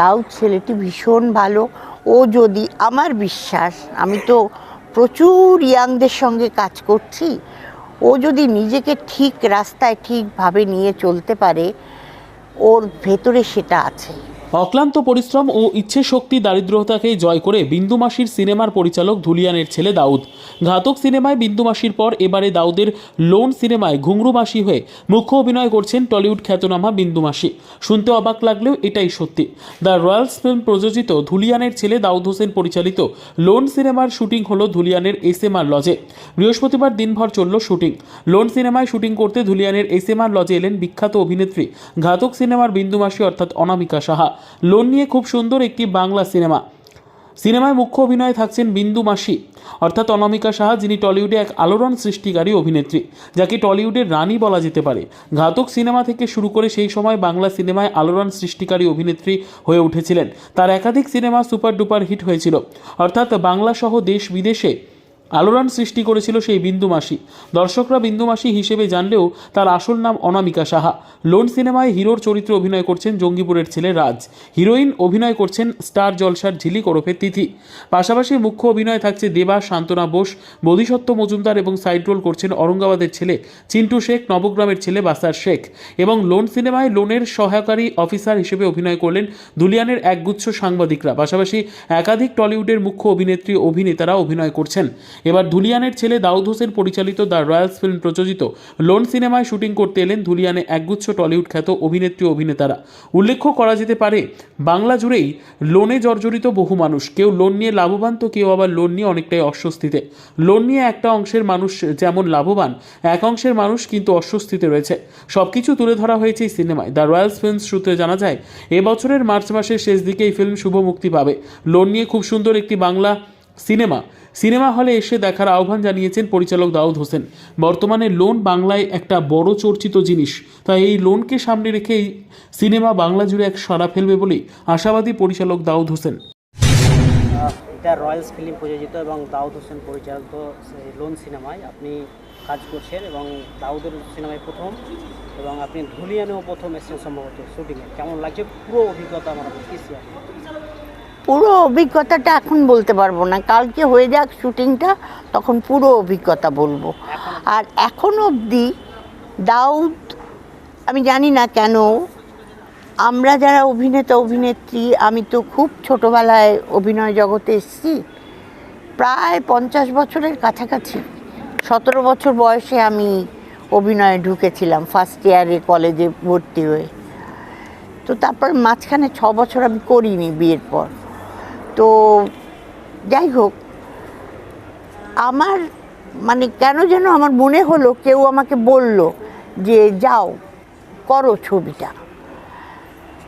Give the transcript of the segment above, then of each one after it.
দাউদ ছেলেটি ভীষণ ভালো। ও যদি আমার বিশ্বাস, আমি তো প্রচুর ইয়াংদের সঙ্গে কাজ করছি, ও যদি নিজেকে ঠিক রাস্তায় ঠিকভাবে নিয়ে চলতে পারে, ওর ভেতরে সেটা আছে। অক্লান্ত পরিশ্রম ও ইচ্ছে শক্তি দারিদ্রতাকে জয় করে বিন্দুমাসির সিনেমার পরিচালক ধুলিয়ানের ছেলে দাউদ। ঘাতক সিনেমায় বিন্দুমাসির পর এবারে দাউদের লোন সিনেমায় ঘুংরু মাসি হয়ে মুখ্য অভিনয় করছেন টলিউড খ্যাতনামা বিন্দুমাসি। শুনতে অবাক লাগলেও এটাই সত্যি। দ্য রয়্যালস ফিল্ম প্রযোজিত ধুলিয়ানের ছেলে দাউদ হোসেন পরিচালিত লোন সিনেমার শুটিং হলো ধুলিয়ানের এস এম আর লজে। বৃহস্পতিবার দিনভর চলল শুটিং। লোন সিনেমায় শুটিং করতে ধুলিয়ানের এস এম আর লজে এলেন বিখ্যাত অভিনেত্রী, ঘাতক সিনেমার বিন্দুমাসি অর্থাৎ অনামিকা সাহা। লোন নিয়ে খুব সুন্দর একটি বাংলা সিনেমা। সিনেমায় মুখ্য অভিনয়ে থাকছেন বিন্দু মাসি, অর্থাৎ অনামিকা সাহা, যিনি টলিউডে এক আলোড়ন সৃষ্টিকারী অভিনেত্রী, যাকে টলিউডের রানী বলা যেতে পারে। ঘাতক সিনেমা থেকে শুরু করে সেই সময় বাংলা সিনেমায় আলোড়ন সৃষ্টিকারী অভিনেত্রী হয়ে উঠেছিলেন। তার একাধিক সিনেমা সুপার ডুপার হিট হয়েছিল। অর্থাৎ বাংলা সহ দেশ বিদেশে আলোড়ন সৃষ্টি করেছিল সেই বিন্দু মাসি। দর্শকরা বিন্দু মাসি হিসেবে জানলেও তার আসল নাম অনামিকা সাহা। লোন সিনেমায় হিরোর চরিত্রে অভিনয় করছেন জঙ্গিপুরের ছেলে রাজ। হিরোইন অভিনয় করছেন স্টার জলসার ঝিলিক ওরফে তিথি। পাশাপাশি মুখ্য অভিনয় থাকছে দেবা, শান্তনা বোস, বোধিসত্ত্ব মজুমদার এবং সাইড রোল করছেন অরঙ্গাবাদের ছেলে চিন্টু শেখ, নবগ্রামের ছেলে বাসার শেখ এবং লোন সিনেমায় লোনের সহায়কারী অফিসার হিসেবে অভিনয় করলেন দুলিয়ানের একগুচ্ছ সাংবাদিকরা। পাশাপাশি একাধিক টলিউডের মুখ্য অভিনেত্রী, অভিনেতারা অভিনয় করছেন। এবার ধুলিয়ানের ছেলে দাউদ হোসেন পরিচালিত দ্য রয়্যালস ফিল্ম প্রযোজিত। লোন সিনেমায় শুটিং করতে এলেন ধুলিয়ানে একগুচ্ছ টলিউড খ্যাত অভিনেত্রী অভিনেতারা। উল্লেখ্য করা যেতে পারে, বাংলা জুড়েই লোনে জর্জরিত বহু মানুষ। কেউ লোন নিয়ে লাভবান তো কেউ আবার লোন নিয়ে অনেকটাই অস্বস্তিতে। লোন নিয়ে একটা অংশের মানুষ যেমন লাভবান, এক অংশের মানুষ কিন্তু অস্বস্তিতে রয়েছে। সব কিছু তুলে ধরা হয়েছে এই সিনেমায়। দ্য রয়্যালস ফিল্মস সূত্রে জানা যায়, এবছরের মার্চ মাসের শেষ দিকে এই ফিল্ম শুভ মুক্তি পাবে। লোন নিয়ে খুব সুন্দর একটি বাংলা সিনেমা। সিনেমা হলে এসে দেখার আহ্বান জানিয়েছেন পরিচালক দাউদ হোসেন। বর্তমানে লোন বাংলায় একটা বড় চর্চিত জিনিস। তাই এই লোনকে সামনে রেখেই সিনেমা বাংলা জুড়ে এক সাড়া ফেলবে বলেই আশাবাদী পরিচালক দাউদ হোসেন। এটা রয়্যালস ফিল্ম প্রযোজিত এবং দাউদ হোসেন পরিচালিত লোন সিনেমায় আপনি কাজ করছেন এবং দাউদের সিনেমায় প্রথম এবং আপনি ধুলিয়ানেও প্রথম এসেছেন সম্ভবত শুটিংয়ে। কেমন লাগছে? পুরো অভিজ্ঞতা আমার কি পুরো অভিজ্ঞতাটা এখন বলতে পারব না। কালকে হয়ে যাক শুটিংটা তখন পুরো অভিজ্ঞতা বলব। আর এখন অবধি দাউদ আমি জানি না কেন আমরা যারা অভিনেতা অভিনেত্রী আমি তো খুব ছোটোবেলায় অভিনয় জগতে এসেছি প্রায় পঞ্চাশ বছরের কাছাকাছি। সতেরো বছর বয়সে আমি অভিনয়ে ঢুকেছিলাম ফার্স্ট ইয়ারে কলেজে ভর্তি হয়ে। তো তারপর মাঝখানে ছ বছর আমি করিনি বিয়ের পর। তো যাই হোক, আমার মানে কেন যেন আমার মনে হলো কেউ আমাকে বলল যে, যাও, করো ছবিটা।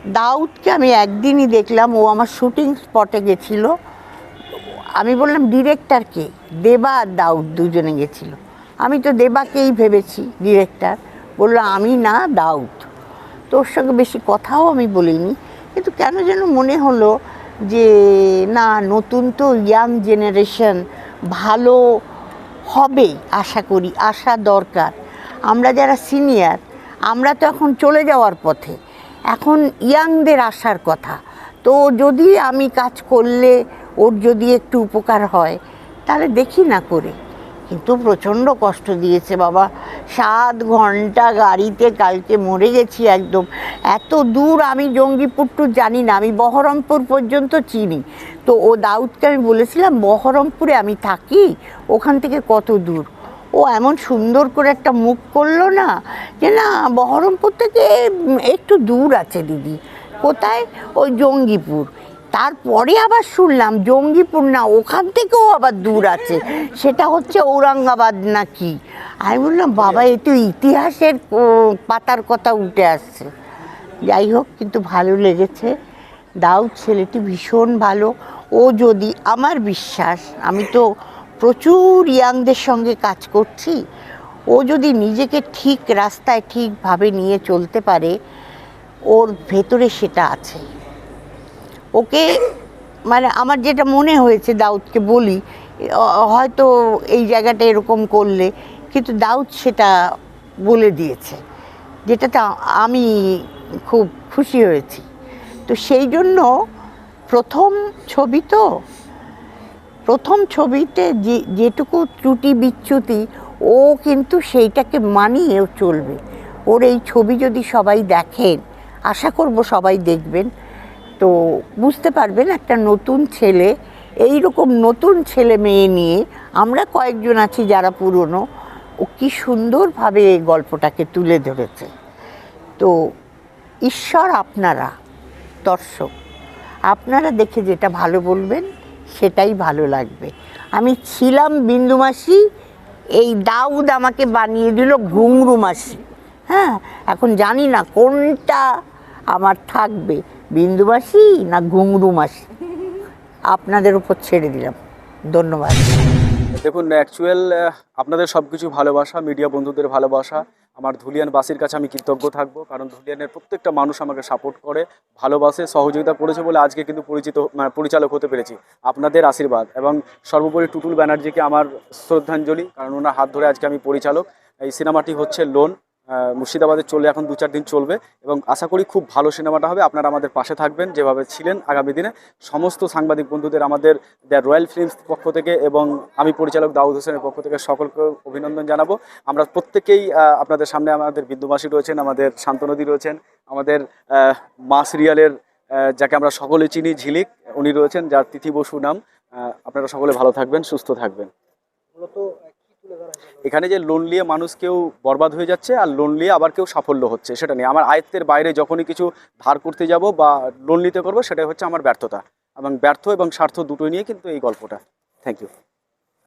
দাউদকে আমি একদিনই দেখলাম, ও আমার শুটিং স্পটে গেছিল। আমি বললাম ডিরেক্টরকে দেবা আর দাউদ দুজনে গেছিল। আমি তো দেবাকেই ভেবেছি, ডিরেক্টর। বলল, আমি না, দাউদ। তোর সঙ্গে বেশি কথাও আমি বলিনি। কিন্তু কেন যেন মনে হলো যে, না, নতুন তো ইয়াং জেনারেশন ভালো হবে, আশা করি, আশা দরকার। আমরা যারা সিনিয়র আমরা তো এখন চলে যাওয়ার পথে। এখন ইয়াংদের আসার কথা। তো যদি আমি কাজ করলে ওর যদি একটু উপকার হয়, তাহলে দেখি না করে। কিন্তু প্রচণ্ড কষ্ট দিয়েছে বাবা। সাত ঘণ্টা গাড়িতে কালকে মরে গেছি একদম। এত দূর আমি জঙ্গিপুর টু জানি না, আমি বহরমপুর পর্যন্ত চিনি। তো ও দাউদকে আমি বলেছিলাম, বহরমপুরে আমি থাকি, ওখান থেকে কত দূর? ও এমন সুন্দর করে একটা মুখ করল না, যে না, বহরমপুর থেকে একটু দূর আছে দিদি। কোথায়? ওই জঙ্গিপুর। তারপরে আবার শুনলাম জঙ্গিপুর না, ওখান থেকেও আবার দূর আছে। সেটা হচ্ছে ঔরঙ্গাবাদ নাকি? আমি বললাম, বাবা, এ তো ইতিহাসের পাতার কথা উঠে আসছে। যাই হোক, কিন্তু ভালো লেগেছে। দাউদ ছেলেটি ভীষণ ভালো। ও যদি আমার বিশ্বাস, আমি তো প্রচুর ইয়াংদের সঙ্গে কাজ করছি, ও যদি নিজেকে ঠিক রাস্তায় ঠিকভাবে নিয়ে চলতে পারে, ওর ভেতরে সেটা আছে ওকে মানে আমার যেটা মনে হয়েছে দাউদকে বলি হয়তো এই জায়গাটা এরকম করলে, কিন্তু দাউদ সেটা বলে দিয়েছে, যেটাতে আমি খুব খুশি হয়েছি। তো সেই জন্য প্রথম ছবি তো, প্রথম ছবিতে যে, যেটুকু ত্রুটি বিচ্যুতি, ও কিন্তু সেইটাকে মানিয়েও চলবে। ওর এই ছবি যদি সবাই দেখেন, আশা করব সবাই দেখবেন তো বুঝতে পারবেন একটা নতুন ছেলে এই রকম নতুন ছেলে মেয়ে নিয়ে আমরা কয়েকজন আছি যারা পুরনো। ও কী সুন্দরভাবে এই গল্পটাকে তুলে ধরেছে। তো ঈশ্বর আপনারা, দর্শক, আপনারা দেখে যেটা ভালো বলবেন, সেটাই ভালো লাগবে। আমি ছিলাম বিন্দু মাসি, এই দাউদ আমাকে বানিয়ে দিল ঘুংরু মাসি। হ্যাঁ এখন জানি না কোনটা আমার থাকবে। বিন্দু মাসি না ঘুংরু মাসি আপনাদের উপর ছেড়ে দিলাম। ধন্যবাদ। দেখুন অ্যাকচুয়াল আপনাদের সব কিছু ভালোবাসা মিডিয়া বন্ধুদের ভালোবাসা। আমার ধুলিয়ান বাসির কাছে আমি কৃতজ্ঞ থাকব, কারণ ধুলিয়ানের প্রত্যেকটা মানুষ আমাকে সাপোর্ট করে, ভালোবাসে, সহযোগিতা করেছে বলে আজকে কিন্তু পরিচিত মানে পরিচালক হতে পেরেছি। আপনাদের আশীর্বাদ এবং সর্বোপরি টুটুল ব্যানার্জিকে আমার শ্রদ্ধাঞ্জলি, কারণ ওনার হাত ধরে আজকে আমি পরিচালক। এই সিনেমাটি হচ্ছে লোন মুর্শিদাবাদে চলে এখন দু চার দিন চলবে এবং আশা করি খুব ভালো সিনেমাটা হবে। আপনারা আমাদের পাশে থাকবেন যেভাবে ছিলেন আগামী দিনে। সমস্ত সাংবাদিক বন্ধুদের আমাদের দ্য রয়্যাল ফিল্মস পক্ষ থেকে এবং আমি পরিচালক দাউদ হোসেনের পক্ষ থেকে সকলকে অভিনন্দন জানাব। আমরা প্রত্যেকেই আপনাদের সামনে আমাদের বিন্দুমাসী রয়েছেন, আমাদের শান্তনদী রয়েছেন, আমাদের মা সিরিয়ালের যাকে আমরা সকলে চিনি, ঝিলিক, উনি রয়েছেন, যার তিথি বসু নাম। আপনারা সকলে ভালো থাকবেন, সুস্থ থাকবেন। মূলত এখানে যে লোন নিয়ে মানুষ কেউ বরবাদ হয়ে যাচ্ছে আর লোন নিয়ে আবার কেউ সাফল্য হচ্ছে, সেটা নিয়ে। আমার আয়ত্তের বাইরে যখনই কিছু ধার করতে যাব বা লোন নিতে করব, সেটাই হচ্ছে আমার ব্যর্থতা এবং ব্যর্থ এবং স্বার্থ দুটোই নিয়ে কিন্তু এই গল্পটা। Thank you